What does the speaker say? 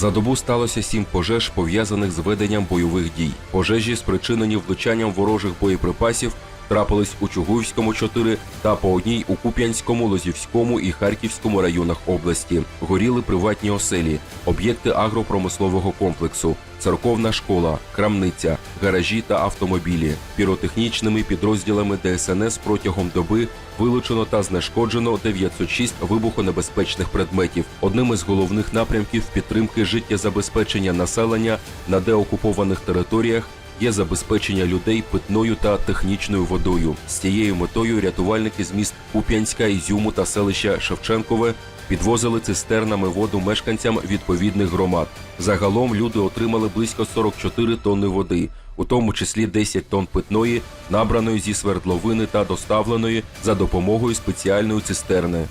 За добу сталося сім пожеж, пов'язаних з веденням бойових дій. Пожежі, спричинені влучанням ворожих боєприпасів, трапились у Чугуївському 4 та по одній у Куп'янському, Лозівському і Харківському районах області. Горіли приватні оселі, об'єкти агропромислового комплексу, церковна школа, крамниця, гаражі та автомобілі. Піротехнічними підрозділами ДСНС протягом доби вилучено та знешкоджено 906 вибухонебезпечних предметів. Одним із головних напрямків підтримки життєзабезпечення населення на деокупованих територіях є забезпечення людей питною та технічною водою. З цією метою рятувальники з міст Куп'янська, Ізюму та селища Шевченкове підвозили цистернами воду мешканцям відповідних громад. Загалом люди отримали близько 44 тонни води, у тому числі 10 тонн питної, набраної зі свердловини та доставленої за допомогою спеціальної цистерни.